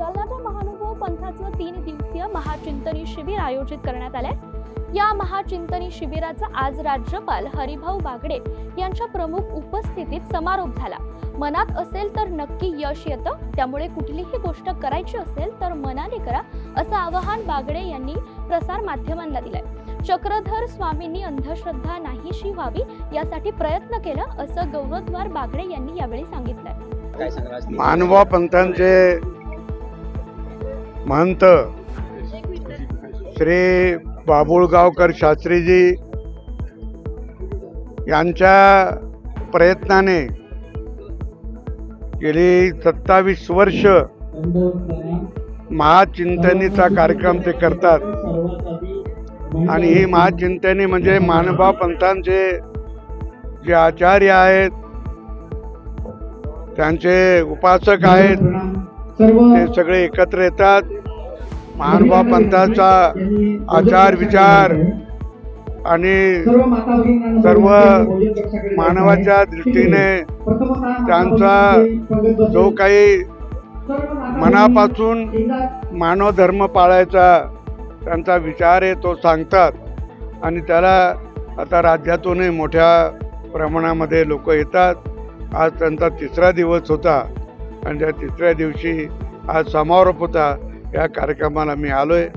जालन्याच्या महानुभव पंथाचं तीन दिवसीय महाचिंतनी शिबिर आयोजित करण्यात आलंय. या महाचिंतनी शिबिराचा आज राज्यपाल हरिभाऊ बागडे यांच्या प्रमुख उपस्थितीत समारोप झाला. मनात असेल तर नक्की यश येतं त्यामुळे कुठलीही गोष्ट करायची असेल तर मनाने करा असं आवाहन बागडे यांनी प्रसार माध्यमांना दिलंय. चक्रधर स्वामींनी अंधश्रद्धा नाहीशी व्हावी यासाठी प्रयत्न केला असं गौरवद्वार बागडे यांनी यावेळी सांगितलंय. मानवा पंथांचे महंत श्री बाबुळगावकर शास्त्रीजी यांच्या प्रयत्नाने गेली सत्तावीस वर्ष महाचिंतनीचा कार्यक्रम ते करतात. आणि ही महाचिंतनी म्हणजे मानवा पंथांचे जे आचार्य आहेत त्यांचे उपासक आहेत ते सगळे एकत्र येतात. महानुभाव पंथाचा आचार विचार. आणि सर्व मानवाच्या दृष्टीने त्यांचा जो काही मनापासून मानव धर्म पाळायचा त्यांचा विचार आहे तो सांगतात. आणि त्याला आता राज्यातूनही मोठ्या प्रमाणामध्ये लोक येतात. आज त्यांचा तिसरा दिवस होता. आणि त्या तिसऱ्या दिवशी आज समारोप होता. या कार्यक्रमाला मी आलो आहे